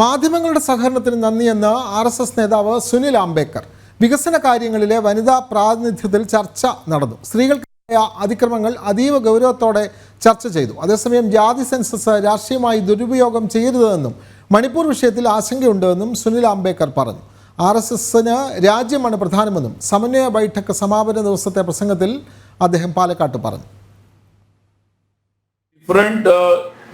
മാധ്യമങ്ങളുടെ സഹകരണത്തിന് നന്ദിയെന്ന് R S S നേതാവ് സുനിൽ അംബേക്കർ വികസന കാര്യങ്ങളിലെ വനിതാ പ്രാതിനിധ്യത്തിൽ ചർച്ച നടന്നു. സ്ത്രീകൾക്കായ അതിക്രമങ്ങൾ അതീവ ഗൗരവത്തോടെ ചർച്ച ചെയ്തു. അതേസമയം ജാതി സെൻസസ് രാഷ്ട്രീയമായി ദുരുപയോഗം ചെയ്യരുതെന്നും മണിപ്പൂർ വിഷയത്തിൽ ആശങ്കയുണ്ടെന്നും സുനിൽ അംബേക്കർ പറഞ്ഞു. ആർ എസ് എസിന് രാജ്യമാണ് പ്രധാനമെന്നും സമന്വയ ബൈഠക്ക് സമാപന ദിവസത്തെ പ്രസംഗത്തിൽ അദ്ദേഹം പാലക്കാട്ട് പറഞ്ഞു.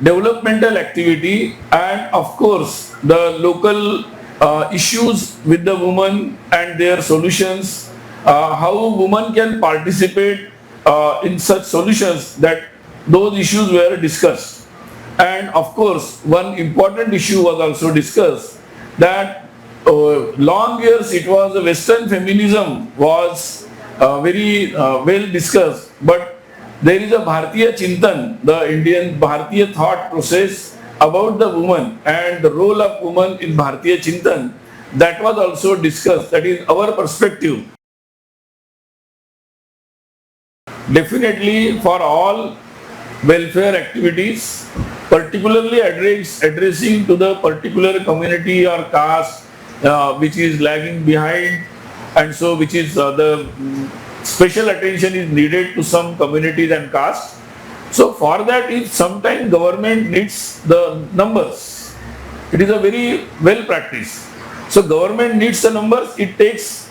Developmental activity and of course the local uh, issues with the women and their solutions uh, how women can participate uh, in such solutions that those issues were discussed. And of course one important issue was also discussed that uh, long years it was western feminism was uh, very uh, well discussed but there is a Bharatiya Chintan, the Indian Bharatiya thought process about the woman and the role of woman in Bharatiya Chintan that was also discussed. That is our perspective. Definitely for all welfare activities, particularly address, addressing to the particular community or caste uh, which is lagging behind and so which is uh, the special attention is needed to some communities and castes. So for that if sometimes government needs the numbers, it is a very well practice. So government needs the numbers, it takes,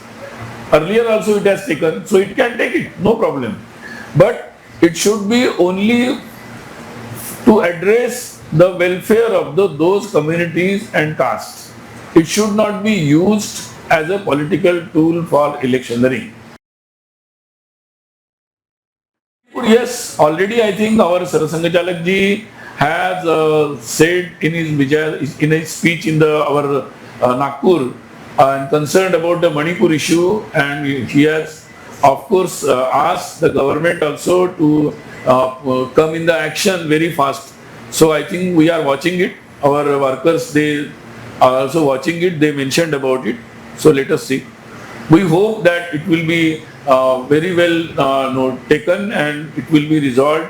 earlier also it has taken, so it can take it, no problem. But it should be only to address the welfare of the, those communities and castes. It should not be used as a political tool for electioneering. Yes, already I think our Sarasangachalak ji has uh, said in his in his speech in the our uh, Nagpur uh, and concerned about the Manipur issue and he has of course uh, asked the government also to uh, uh, come in the action very fast. So I think we are watching it. Our workers they are also watching it. They mentioned about it. So let us see. We hope that it will be uh, very well uh, no, taken and it will be resolved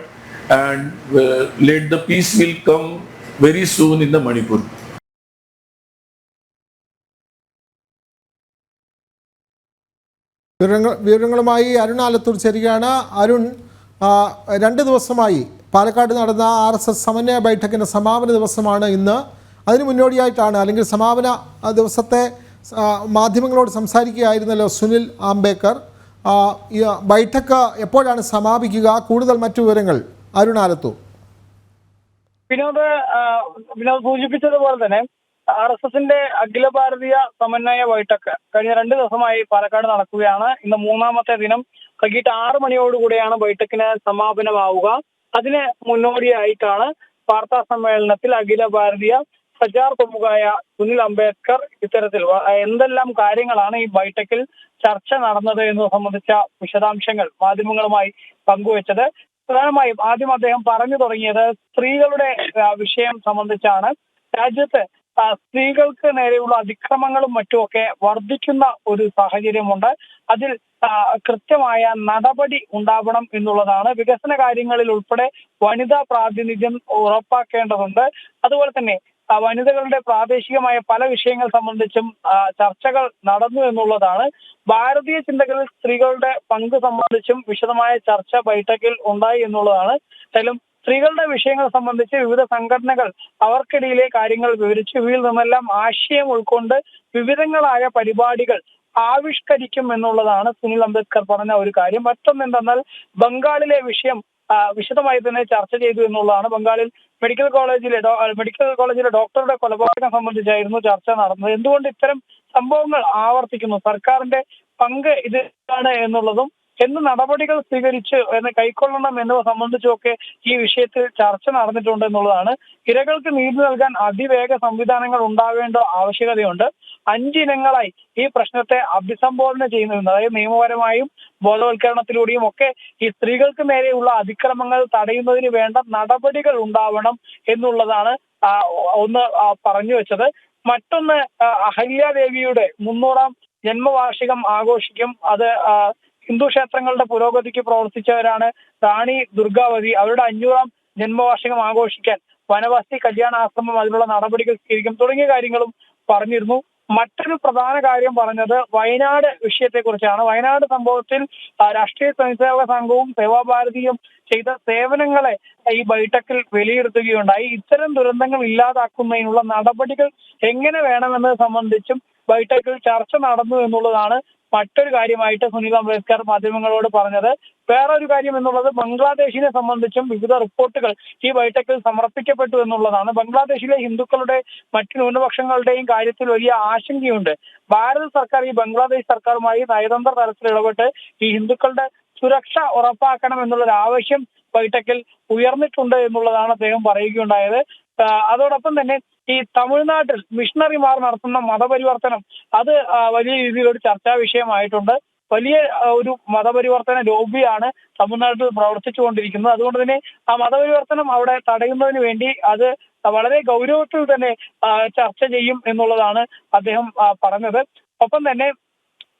and uh, let the peace will come very soon in the Manipur. വിവരങ്ങളുമായി അരുൺ ആലത്തൂർ ചേരുകയാണ്. അരുൺ രണ്ട് ദിവസമായി പാലക്കാട് നടന്ന R S S സമന്വയ ബൈഠക്കിന്റെ സമാപന ദിവസമാണ് ഇന്ന്. അതിന് മുന്നോടിയായിട്ടാണ് അല്ലെങ്കിൽ സമാപന ദിവസത്തെ മാധ്യമങ്ങളോട് സംസാരിക്കുകയായിരുന്നല്ലോ സുനിൽ ആംബേക്കർ. ബൈഠക്ക് എപ്പോഴാണ് സമാപിക്കുക? കൂടുതൽ മറ്റു വിവരങ്ങൾ അരുണാലത്തു വിനോദ് വിനോദ് സൂചിപ്പിച്ചതുപോലെ തന്നെ ആർ എസ് എസിന്റെ അഖില ഭാരതീയ സമന്വയ ബൈഠക്ക് കഴിഞ്ഞ രണ്ട് ദിവസമായി പാലക്കാട് നടക്കുകയാണ്. ഇന്ന് മൂന്നാമത്തെ ദിനം. വൈകിട്ട് ആറ് മണിയോടുകൂടിയാണ് ബൈഠക്കിന് സമാപനമാവുക. അതിന് മുന്നോടിയായിട്ടാണ് വാർത്താ സമ്മേളനത്തിൽ അഖില ഭാരതീയ പ്രചാർ പ്രമുഖായ സുനിൽ അംബേദ്കർ ഇത്തരത്തിൽ എന്തെല്ലാം കാര്യങ്ങളാണ് ഈ ബൈഠക്കിൽ ചർച്ച നടന്നത് എന്ന് സംബന്ധിച്ച വിശദാംശങ്ങൾ മാധ്യമങ്ങളുമായി പങ്കുവച്ചത്. പ്രധാനമായും ആദ്യം അദ്ദേഹം പറഞ്ഞു തുടങ്ങിയത് സ്ത്രീകളുടെ വിഷയം സംബന്ധിച്ചാണ്. രാജ്യത്ത് സ്ത്രീകൾക്ക് നേരെയുള്ള അതിക്രമങ്ങളും മറ്റുമൊക്കെ വർദ്ധിക്കുന്ന ഒരു സാഹചര്യമുണ്ട്. അതിൽ കൃത്യമായ നടപടി ഉണ്ടാവണം എന്നുള്ളതാണ്. വികസന കാര്യങ്ങളിൽ ഉൾപ്പെടെ വനിതാ പ്രാതിനിധ്യം ഉറപ്പാക്കേണ്ടതുണ്ട്. അതുപോലെ തന്നെ വനിതകളുടെ പ്രാദേശികമായ പല വിഷയങ്ങൾ സംബന്ധിച്ചും ചർച്ചകൾ നടന്നു എന്നുള്ളതാണ്. ഭാരതീയ ചിന്തകളിൽ സ്ത്രീകളുടെ പങ്ക് സംബന്ധിച്ചും വിശദമായ ചർച്ച ബൈഠക്കിൽ ഉണ്ടായി എന്നുള്ളതാണ്. എന്തായാലും സ്ത്രീകളുടെ വിഷയങ്ങൾ സംബന്ധിച്ച് വിവിധ സംഘടനകൾ അവർക്കിടയിലെ കാര്യങ്ങൾ വിവരിച്ചു. ഇവയിൽ നിന്നെല്ലാം ആശയം ഉൾക്കൊണ്ട് വിവിധങ്ങളായ പരിപാടികൾ ആവിഷ്കരിക്കും എന്നുള്ളതാണ് സുനിൽ അംബേദ്കർ പറഞ്ഞ ഒരു കാര്യം. മറ്റൊന്ന് എന്തെന്നാൽ ബംഗാളിലെ വിഷയം വിശദമായി തന്നെ ചർച്ച ചെയ്തു എന്നുള്ളതാണ്. ബംഗാളിൽ മെഡിക്കൽ കോളേജിലെ മെഡിക്കൽ കോളേജിലെ ഡോക്ടറുടെ കൊലപാതകം സംബന്ധിച്ചായിരുന്നു ചർച്ച നടന്നത്. എന്തുകൊണ്ട് ഇത്തരം സംഭവങ്ങൾ ആവർത്തിക്കുന്നു? സർക്കാരിന്റെ പങ്ക് ഇതാണ് എന്നുള്ളതും എന്ത് നടപടികൾ സ്വീകരിച്ച് എന്ന് കൈക്കൊള്ളണം എന്നിവ സംബന്ധിച്ചുമൊക്കെ ഈ വിഷയത്തിൽ ചർച്ച നടന്നിട്ടുണ്ട് എന്നുള്ളതാണ്. ഇരകൾക്ക് നീതി നൽകാൻ അതിവേഗ സംവിധാനങ്ങൾ ഉണ്ടാവേണ്ട ആവശ്യകതയുണ്ട്. അഞ്ചിനങ്ങളായി ഈ പ്രശ്നത്തെ അഭിസംബോധന ചെയ്യുന്നുണ്ട് അതായത് നിയമപരമായും ബോധവൽക്കരണത്തിലൂടെയും ഒക്കെ ഈ സ്ത്രീകൾക്ക് നേരെയുള്ള അതിക്രമങ്ങൾ തടയുന്നതിന് വേണ്ട നടപടികൾ ഉണ്ടാവണം എന്നുള്ളതാണ് ഒന്ന് പറഞ്ഞു വെച്ചത്. മറ്റൊന്ന് അഹല്യാദേവിയുടെ മുന്നൂറാം ജന്മവാർഷികം ആഘോഷിക്കും. അത് ഹിന്ദു ക്ഷേത്രങ്ങളുടെ പുരോഗതിക്ക് പ്രവർത്തിച്ചവരാണ് റാണി ദുർഗാവതി. അവരുടെ അഞ്ഞൂറാം ജന്മവാർഷികം ആഘോഷിക്കാൻ വനവാസി കല്യാണാശ്രമം അതിനുള്ള നടപടികൾ സ്വീകരിക്കും തുടങ്ങിയ കാര്യങ്ങളും പറഞ്ഞിരുന്നു. മറ്റൊരു പ്രധാന കാര്യം പറഞ്ഞത് വയനാട് വിഷയത്തെ കുറിച്ചാണ് വയനാട് സംഭവത്തിൽ രാഷ്ട്രീയ സ്വയംസേവക സംഘവും സേവാഭാരതിയും ചെയ്ത സേവനങ്ങളെ ഈ ബൈഠക്കിൽ വിലയിരുത്തുകയുണ്ടായി. ഇത്തരം ദുരന്തങ്ങൾ ഇല്ലാതാക്കുന്നതിനുള്ള നടപടികൾ എങ്ങനെ വേണമെന്നത് സംബന്ധിച്ചും ബൈഠക്കിൽ ചർച്ച നടന്നു എന്നുള്ളതാണ് മറ്റൊരു കാര്യമായിട്ട് സുനിൽ അംബേദ്കർ മാധ്യമങ്ങളോട് പറഞ്ഞത് വേറൊരു കാര്യം എന്നുള്ളത് ബംഗ്ലാദേശിനെ സംബന്ധിച്ചും വിവിധ റിപ്പോർട്ടുകൾ ഈ ബൈഠക്കിൽ സമർപ്പിക്കപ്പെട്ടു എന്നുള്ളതാണ്. ബംഗ്ലാദേശിലെ ഹിന്ദുക്കളുടെ മറ്റു ന്യൂനപക്ഷങ്ങളുടെയും കാര്യത്തിൽ വലിയ ആശങ്കയുണ്ട്. ഭാരത സർക്കാർ ഈ ബംഗ്ലാദേശ് സർക്കാരുമായി നയതന്ത്ര തലത്തിൽ ഇടപെട്ട് ഈ ഹിന്ദുക്കളുടെ സുരക്ഷ ഉറപ്പാക്കണം എന്നുള്ളൊരു ആവശ്യം ബൈഠക്കിൽ ഉയർന്നിട്ടുണ്ട് എന്നുള്ളതാണ് അദ്ദേഹം പറയുകയുണ്ടായത്. അതോടൊപ്പം തന്നെ ഈ തമിഴ്നാട്ടിൽ മിഷണറിമാർ നടത്തുന്ന മതപരിവർത്തനം അത് വലിയ രീതിയിൽ ഒരു ചർച്ചാ വിഷയമായിട്ടുണ്ട്. വലിയ ഒരു മതപരിവർത്തന ലോബിയാണ് തമിഴ്നാട്ടിൽ പ്രവർത്തിച്ചുകൊണ്ടിരിക്കുന്നത്. അതുകൊണ്ട് തന്നെ ആ മതപരിവർത്തനം അവിടെ തടയുന്നതിന് വേണ്ടി അത് വളരെ ഗൗരവത്തിൽ തന്നെ ചർച്ച ചെയ്യും എന്നുള്ളതാണ് അദ്ദേഹം പറഞ്ഞത്. ഒപ്പം തന്നെ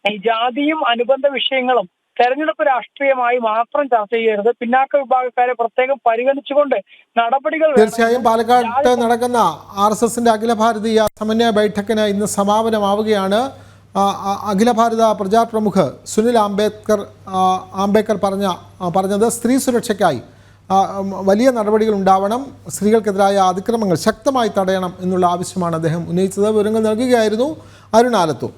ഈ ജാതിയും അനുബന്ധ വിഷയങ്ങളും തെരഞ്ഞെടുപ്പ് രാഷ്ട്രീയമായി മാത്രം ചർച്ച ചെയ്യരുത്. പിന്നാക്ക വിഭാഗക്കാരെ പ്രത്യേകം പരിഗണിച്ചുകൊണ്ട് നടപടികൾ. തീർച്ചയായും പാലക്കാട്ട് നടക്കുന്ന ആർ എസ് എസിന്റെ അഖില ഭാരതീയ സമന്വയ ബൈഠക്കിന് ഇന്ന് സമാപനമാവുകയാണ്. അഖില ഭാരത പ്രജാ പ്രമുഖ് സുനിൽ ആംബേദ്കർ ആംബേദ്കർ പറഞ്ഞ പറഞ്ഞത് സ്ത്രീ സുരക്ഷയ്ക്കായി വലിയ നടപടികൾ ഉണ്ടാവണം സ്ത്രീകൾക്കെതിരായ അതിക്രമങ്ങൾ ശക്തമായി തടയണം എന്നുള്ള ആവശ്യമാണ് അദ്ദേഹം ഉന്നയിച്ചത്. വിവരങ്ങൾ നൽകുകയായിരുന്നു അരുൺ ആലത്തൂർ.